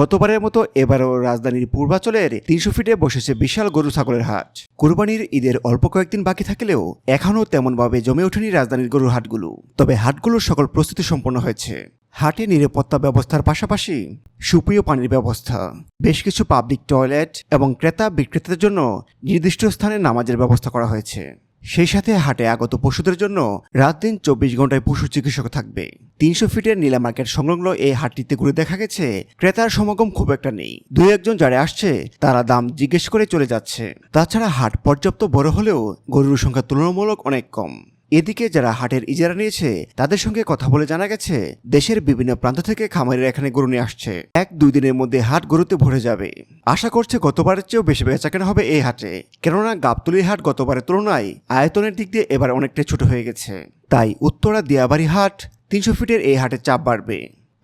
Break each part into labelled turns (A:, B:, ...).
A: গতবারের মতো এবারও রাজধানীর পূর্বাঞ্চলের তিনশো ফিটে বসেছে বিশাল গরু ছাগলের হাট। কোরবানির ঈদের অল্প কয়েকদিন বাকি থাকলেও এখনও তেমনভাবে জমে ওঠেনি রাজধানীর গরুর হাটগুলো। তবে হাটগুলোর সকল প্রস্তুতি সম্পন্ন হয়েছে। হাটে নিরাপত্তা ব্যবস্থার পাশাপাশি সুপ্রিয় পানির ব্যবস্থা, বেশ কিছু পাবলিক টয়লেট এবং ক্রেতা বিক্রেতাদের জন্য নির্দিষ্ট স্থানে নামাজের ব্যবস্থা করা হয়েছে। সেই সাথে হাটে আগত পশুদের জন্য রাত দিন চব্বিশ ঘন্টায় পশু চিকিৎসক থাকবে। তিনশো ফিটের নীলা মার্কেট সংলগ্ন এই হাটটিতে ঘুরে দেখা গেছে, ক্রেতার সমাগম খুব একটা নেই। দুই একজন যারা আসছে, তারা দাম জিজ্ঞেস করে চলে যাচ্ছে। তাছাড়া হাট পর্যাপ্ত বড় হলেও গরুর সংখ্যা তুলনামূলক অনেক কম। এদিকে যারা হাটের ইজারা নিয়েছে, তাদের সঙ্গে কথা বলে জানা গেছে, দেশের বিভিন্ন প্রান্ত থেকে খামারের এখানে গরু নিয়ে আসছে। এক দুই দিনের মধ্যে হাট গরুতে ভরে যাবে। আশা করছে গতবারের চেয়েও বেশি বেচাকেনা হবে এই হাটে। কেননা গাবতলির হাট গতবারের তুলনায় আয়তনের দিক দিয়ে এবার অনেকটাই ছোট হয়ে গেছে। তাই উত্তরা দিয়াবাড়ি হাট তিনশো ফিটের এই হাটে চাপ বাড়বে।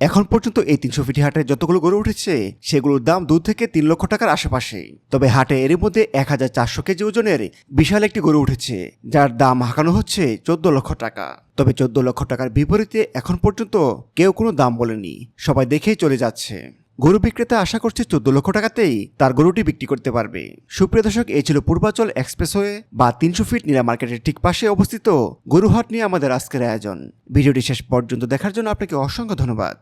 A: এখন পর্যন্ত এই তিনশো ফিটি হাটে যতগুলো গড়ে উঠেছে, সেগুলোর দাম দু থেকে তিন লক্ষ টাকার আশেপাশে। তবে হাটে এর মধ্যে এক হাজার চারশো কেজি ওজনের বিশাল একটি গড়ে উঠেছে, যার দাম হাঁকানো হচ্ছে চোদ্দ লক্ষ টাকা। তবে চোদ্দ লক্ষ টাকার বিপরীতে এখন পর্যন্ত কেউ কোনো দাম বলেনি, সবাই দেখেই চলে যাচ্ছে। গরু বিক্রেতা আশা করছে চোদ্দ লক্ষ টাকাতেই তার গরুটি বিক্রি করতে পারবে। সুপ্রিয় দর্শক, এই ছিল পূর্বাচল এক্সপ্রেসওয়ে বা তিনশো ফিট নীলা মার্কেটের ঠিক পাশে অবস্থিত গরুহাট নিয়ে আমাদের আজকের আয়োজন। ভিডিওটি শেষ পর্যন্ত দেখার জন্য আপনাকে অসংখ্য ধন্যবাদ।